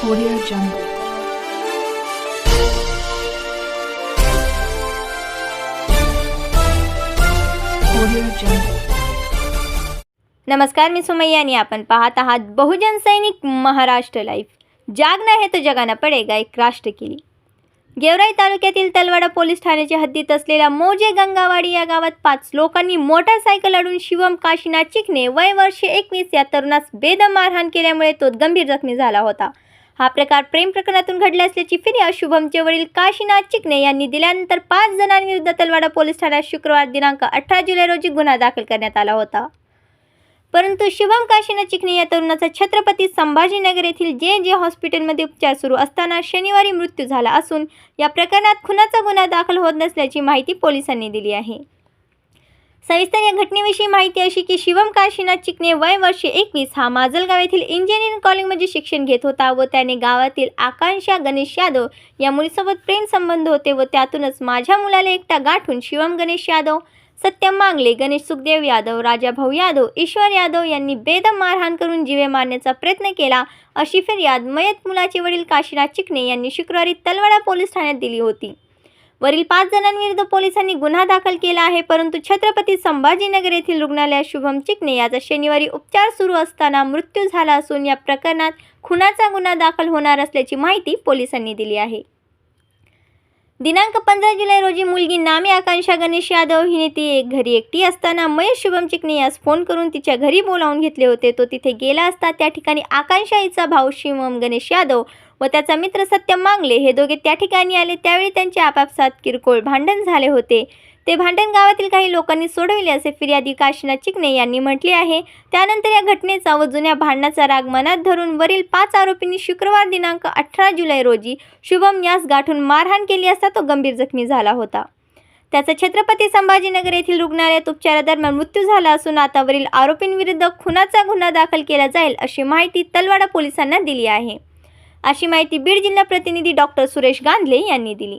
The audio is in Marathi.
Audio Jungle. Audio Jungle. नमस्कार मी सुमैया आणि आपण पाहत आहात बहुजन सैनिक महाराष्ट्र लाईफ जागना हे तो जगाना पडेगा एक राष्ट्र केली गेवराई तालुक्यातील तलवाडा पोलीस ठाण्याच्या हद्दीत असलेल्या मोजे गंगावाडी या गावात पाच लोकांनी मोटारसायकल अडून शिवम काशीनाथ चिकणे वय वर्षे एकवीस या तरुणास बेदम मारहाण केल्यामुळे तो गंभीर जखमी झाला होता हा प्रकार प्रेम प्रकरणातून घडला असल्याची फिर्याद शुभमचे वडील काशीनाथ चिकणे यांनी दिल्यानंतर पाच जणांविरुद्ध तलवाडा पोलीस ठाण्यात शुक्रवार दिनांक अठरा जुलै रोजी गुन्हा दाखल करण्यात आला होता. परंतु शुभम काशीनाथ चिकणे या तरुणाचा छत्रपती संभाजीनगर येथील जे जे हॉस्पिटलमध्ये उपचार सुरू असताना शनिवारी मृत्यू झाला असून या प्रकरणात खुनाचा गुन्हा दाखल होत नसल्याची माहिती पोलिसांनी दिली आहे. सविस्तर या घटनेविषयी माहिती अशी की शिवम काशीनाथ चिकणे वय वर्षे एकवीस हा माजलगाव येथील इंजिनिअरिंग कॉलेजमध्ये शिक्षण घेत होता व त्याने गावातील आकांक्षा गणेश यादव या मुलीसोबत प्रेम संबंध होते व त्यातूनच माझ्या मुलाला एकटा गाठून शिवम गणेश यादव सत्यम मांगले गणेश सुखदेव यादव राजा भाऊ यादव ईश्वर यादव यांनी बेदम मारहाण करून जीवे मारण्याचा प्रयत्न केला अशी फिर्याद मयत मुलाचे वडील काशीनाथ चिकणे यांनी शुक्रवारी तलवाडा पोलीस ठाण्यात दिली होती. वरील पाच जणांविरुद्ध पोलिसांनी गुन्हा दाखल केला आहे परंतु छत्रपती संभाजीनगर येथील रुग्णालयात शुभम चिकणे याचा शनिवारी उपचार सुरू असताना मृत्यू झाला असून या प्रकरणात खुनाचा गुन्हा दाखल होणार असल्याची माहिती पोलिसांनी दिली आहे. दिनांक पंधरा जुलै रोजी मुलगी नामी आकांक्षा गणेश यादव हिने ती एक घरी एकटी असताना महेश शुभम चिकणे यास फोन करून तिच्या घरी बोलावून घेतले होते. तो तिथे गेला असता त्या ठिकाणी आकांक्षा हिचा भाऊ शिवम गणेश यादव व त्याचा मित्र सत्यम मांगले हे दोघे त्या ठिकाणी आले. त्यावेळी त्यांचे आपापसात किरकोळ भांडण झाले होते. ते भांडण गावातील काही लोकांनी सोडविले असे फिर्यादी काशीनाथ चिकणे यांनी म्हटले आहे. त्यानंतर या घटनेचा व जुन्या भांडणाचा राग मनात धरून वरील पाच आरोपींनी शुक्रवार दिनांक अठरा जुलै रोजी शुभम यास गाठून मारहाण केली असता तो गंभीर जखमी झाला होता. त्याचा छत्रपती संभाजीनगर येथील रुग्णालयात उपचारादरम्यान मृत्यू झाला असून आता वरील आरोपींविरुद्ध खुनाचा गुन्हा दाखल केला जाईल अशी माहिती तलवाडा पोलिसांना दिली आहे. अशी माहिती बीड जिल्हा प्रतिनिधी डॉक्टर सुरेश गांधले यांनी दिली.